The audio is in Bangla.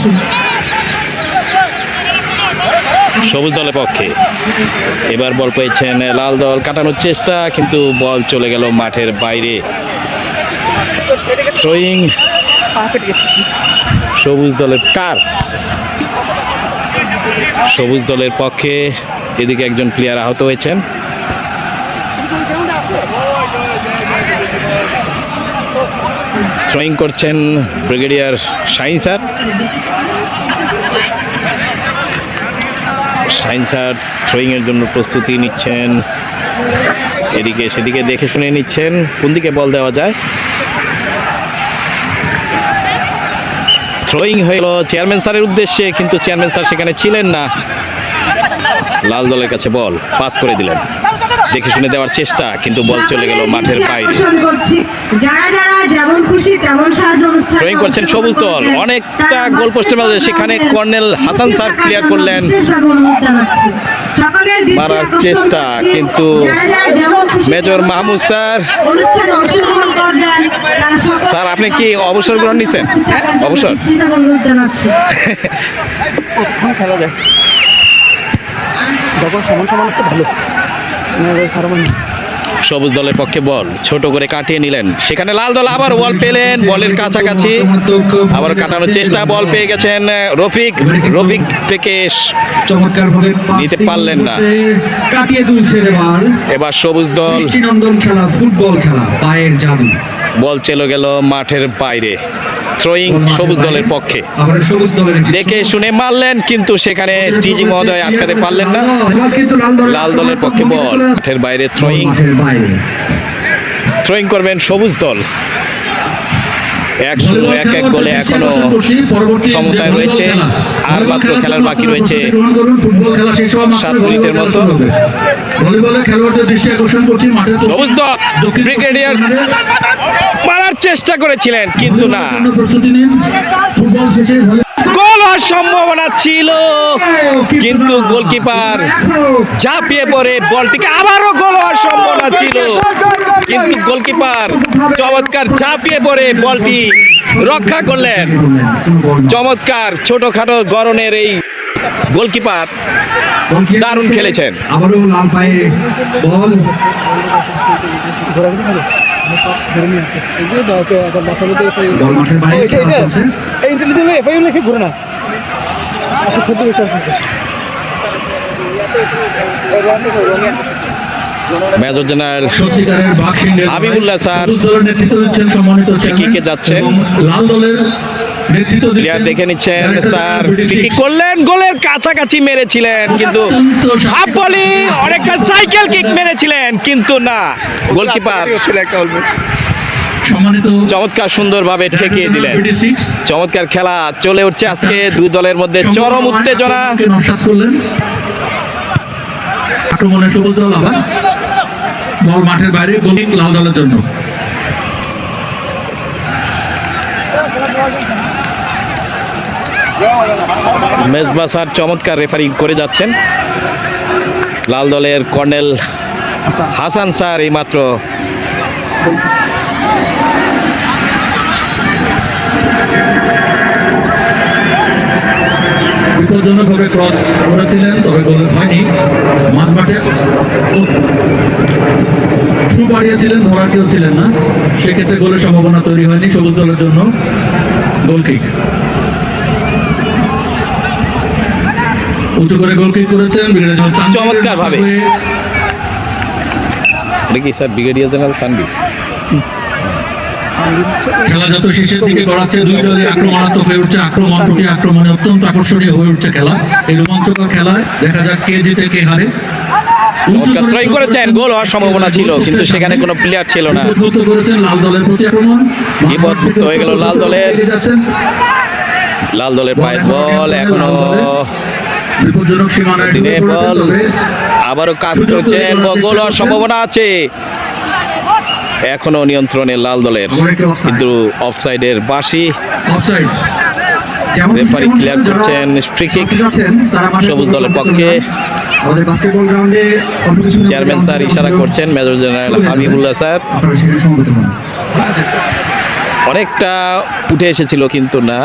জানাচ্ছি সবুজ দলের পক্ষে। এবার বল পেয়েছেন লাল দল, কাটানোর চেষ্টা, কিন্তু বল চলে গেল মাঠের বাইরে। সবুজ দলের কার? সবুজ দলের পক্ষে এদিকে একজন প্লেয়ার আহত হয়েছেন। থ্রোয়িং করছেন brigadier Shine sir. Shine sir throwing এর জন্য প্রস্তুতি নিচ্ছেন। এদিকে সেদিকে দেখে শুনে নিচ্ছেন। কোন দিকে বল দেওয়া যায়? থ্রোয়িং হলো চেয়ারম্যান স্যারের উদ্দেশ্যে, কিন্তু চেয়ারম্যান স্যার সেখানে ছিলেন না। লাল দলের কাছে বল পাস করে দিলেন। দেখে শুনে দেওয়ার চেষ্টা কিন্তু বল চলে গেল মাঠের বাইরে। যারা যারা যেমন খুশি তেমন সাহায্য অনুষ্ঠান করছেন সবুজ দল। অনেকটা গোল পোস্টের মাঝে সেখানে কর্নেল হাসান স্যার ক্লিয়ার করলেন। মারার চেষ্টা, কিন্তু মেজর মাহমুদ স্যার। স্যার, আপনি কি অবসর গ্রহণ নিছেন? অবসর? খেলা যায় যখন সমান সমান আছে ভালো। সবুজ দলের পক্ষে বল ছোট করে কাটিয়ে নিলেন। সেখানে লাল দল আবার বল পেলেন বলের কাছাকাছি। আবার কাটানোর চেষ্টা বল পেয়ে গেছেন রফিক। রফিক থেকে চমৎকার নিতে পারলেন না। কাটিয়ে তুলছে এবার। এবার সবুজ দল। খেলা ফুটবল খেলা পায়ের জাদু। বল চলে গেল মাঠের বাইরে। থ্রোয়িং সবুজ দলের পক্ষে। দেখে শুনে মারলেন কিন্তু সেখানে টিজি মহোদয় আটকাতে পারলেন না। লাল দলের পক্ষে বল। মাঠের বাইরে থ্রোয়িং থ্রোয়িং করবেন সবুজ দল। এক শূন্য এক এক গোলে এখনও ক্ষমতায় রয়েছে আর মাত্র খেলার বাকি রয়েছে সাত মিনিটের মতো। ভলিবলের খেলোয়াড়দের দৃষ্টি আকর্ষণ করছি মাঠের ব্রিগেডিয়ার মারার চেষ্টা করেছিলেন কিন্তু না। প্রস্তুতি নিন। ফুটবল শেষে গোল হওয়ার সম্ভাবনা ছিল। কিন্তু গোলকিপার ঝাঁপিয়ে পড়ে বলটিকে আবারও গোল হওয়ার সম্ভাবনা ছিল। কিন্তু গোলকিপার চমৎকার ঝাঁপিয়ে পড়ে বলটি রক্ষা করলেন। চমৎকার ছোটখাটো গরনের এই গোলকিপার। দারুণ খেলেছেন। আবারও লাল পায়ে বল। ঘুরে না। মেজর জেনারেল হাবিবুল্লাহ স্যার নেতৃত্ব দিচ্ছেন সম্মানিত যাচ্ছেন? লাল দলের প্লেয়ার দেখে নিচ্ছেন স্যার। কি করলেন গোলের কাছাকাছি মেরেছিলেন কিন্তু অনেকটা সাইকেল কিক মেরেছিলেন কিন্তু না গোলকিপার সম্মানিত চমৎকার সুন্দরভাবে ঠেকিয়ে দিলেন। চমৎকার খেলা চলে উঠছে আজকে দুই দলের মধ্যে চরম উত্তেজনা। আক্রমণকে নস্যাৎ করলেন। আক্রমণে সবুজ দল আবার। বল মাঠের বাইরে গোলি লাল দলের জন্য। মেজবা স্যার চমৎকার রেফারিং করে যাচ্ছেন। লাল দলের কর্নেল হাসান স্যার এইমাত্র। বিপজ্জনকভাবে ক্রস করেছিলেন হয়নি। কেউ ছিলেন না। সেক্ষেত্রে গোলের সম্ভাবনা তৈরি হয়নি সবুজ দলের জন্য। গোল কিক উঁচু করে গোল কিক করেছেন ব্রিগেডিয়ার জেনারেল তানভীরের চমৎকারভাবে। মাথা এটা কি স্যার ব্রিগেডিয়ার জেনারেল তানভীর খেলা যত শেষের দিকে গড়াচ্ছে দুই দলই আক্রমণাত্মক হয়ে উঠছে। আক্রমণ প্রতি আক্রমণে অত্যন্ত আকর্ষণীয় হয়ে উঠছে খেলা। এই রোমাঞ্চকর খেলায় দেখা যাক কে জিতে কে হারে। ট্রাই করেছেন গোল হওয়ার সম্ভাবনা ছিল কিন্তু সেখানে কোনো প্লেয়ার ছিল না। লাল দলের প্রতি আক্রমণ। হয়ে গেল লাল দলের। লাল দলের পায়ের বল এখনও বিপজ্জনক সীমানায় ঢুকে বল। আবারও কাজ করছেন গোল হওয়ার সম্ভাবনা আছে। এখনও নিয়ন্ত্রণে লাল দলের। কিন্তু অফসাইডের বাসি অফসাইড রেফারি ক্লিয়ার করছেন ফ্রি কিক সাথে যাচ্ছেন, তারা মাঠের সবুজ দলের পক্ষে চেয়ারম্যান স্যার ইশারা করছেন মেজর জেনারেল হাবিবুল্লাহ স্যার। অনেকটা উঠে এসেছিল কিন্তু না।